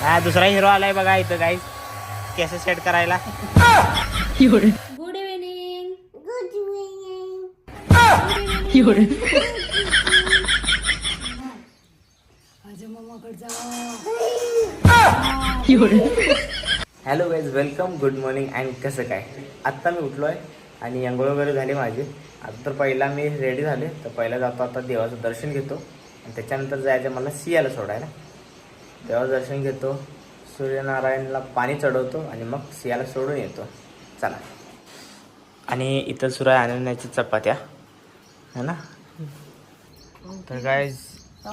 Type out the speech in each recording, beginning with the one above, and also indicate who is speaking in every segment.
Speaker 1: हा दुसरा हिरो आलाय बघा इथं गाईस केस सेट करायला.
Speaker 2: Good evening good evening
Speaker 1: hello guys welcome good morning and कसं काय? आत्ता मी उठलो आहे आणि अंघोळ वगैरे झाली माझी. आता तर पहिला मी रेडी झाले. तर पहिला जातो आता देवाचं दर्शन घेतो. आणि त्याच्यानंतर जायचं मला सियाला सोडायला. देवाचं दर्शन घेतो. सूर्यनारायणला पाणी चढवतो आणि मग सियाला सोडून येतो. चला. आणि इथं सुरू आहे चपात्या. है ना? तर काय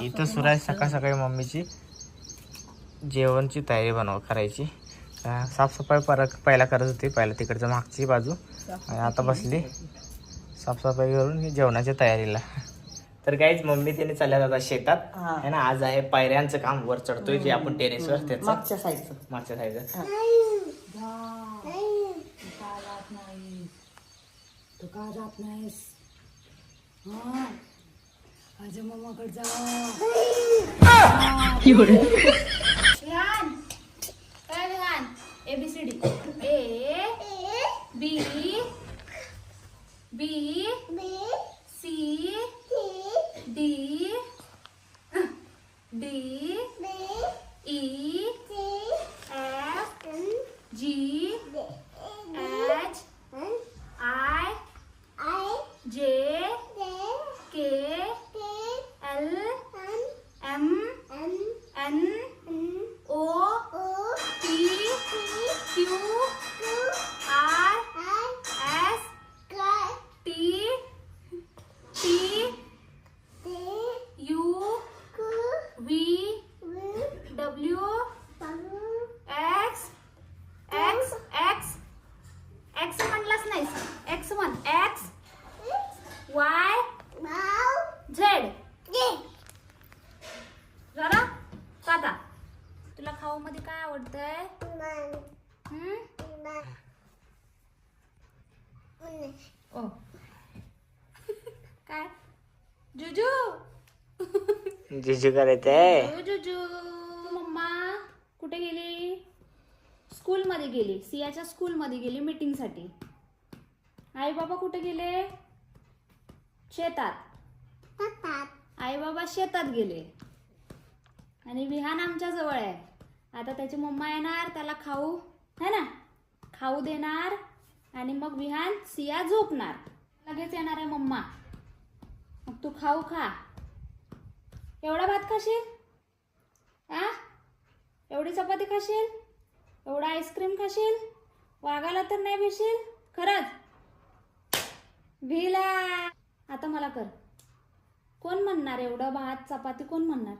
Speaker 1: इथं सुरू आहे सकाळ सकाळी मम्मीची जेवणची तयारी बनव करायची. साफसफाई पर पहिला करत होती. पहिला तिकडचं मागची बाजू. आणि आता बसली. साफसफाई करून जेवणाच्या तयारीला. तर काहीच मम्मी त्याने चालल्या जातात शेतात. है. ना आज आहे पायऱ्यांचं काम. वर चढतोय जे आपण टेरेसवर त्याचं.
Speaker 3: मागच्या साईडचं
Speaker 1: मागच्या साईडचं
Speaker 3: तू का जात नाहीस? हा? माझ्या मम्माकडे जा.
Speaker 2: विहान काय Vihaan A B C D A B B C K L M N O P Q खाऊ मध्ये काय आवडतंय? ओ. काय? जुजू.
Speaker 1: जिजू करायचंय?
Speaker 2: ओ जुजू. मम्मा कुठे गेली? स्कूलमध्ये गेली. सियाच्या स्कूलमध्ये गेली मीटिंगसाठी. आई बाबा कुठे गेले? शेतात. आई बाबा शेतात गेले. आणि विहान आमच्या जवळ आहे. आता त्याची मम्मा येणार त्याला खाऊ है ना? खाऊ देणार आणि मग विहान सिया झोपणार. लगेच येणार आहे मम्मा. मग तू खाऊ खा. एवढा भात खाशील? आ? एवढी चपाती खाशील? एवढा आईस्क्रीम खाशील? वागायला तर नाही भेशील? खरंच? भिला. आता मला कर. कोण म्हणणार एवढं भात चपाती कोण म्हणणार?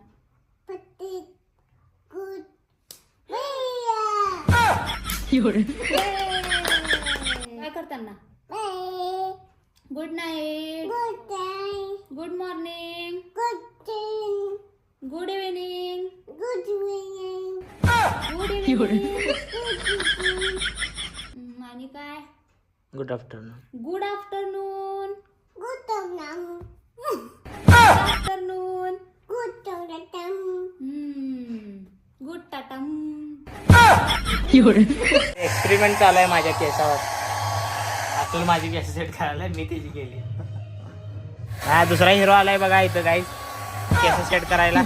Speaker 2: काय करताना? Good night good morning good evening good evening आणि काय?
Speaker 1: Good afternoon
Speaker 2: good afternoon good afternoon
Speaker 1: experiment चालू आहे माझ्या केसावर. अतुल माझी केस सेट करायला मी त्याची केली. हा दुसरा हिरो आलाय बघा इथं काही केस सेट करायला.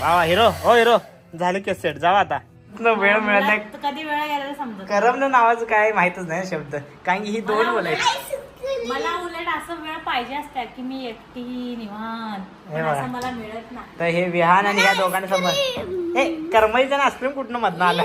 Speaker 1: वा हिरो हो हिरो झालं केस सेट जावा आता. न वेळ मिळत नाही
Speaker 3: कधी वेळ
Speaker 1: करमन नावाचं काय माहितच नाही शब्द. कारण की ही दोन बोलायची.
Speaker 3: मला उलट असं वेळ पाहिजे असतात की मी एकटी निवांत.
Speaker 1: हे बघा.
Speaker 3: असं मला मिळत नाही.
Speaker 1: तर हे विहान आणि ह्या दोघांसमोर. हे करमईचं आईस्क्रीम कुठनं मधनं आलं?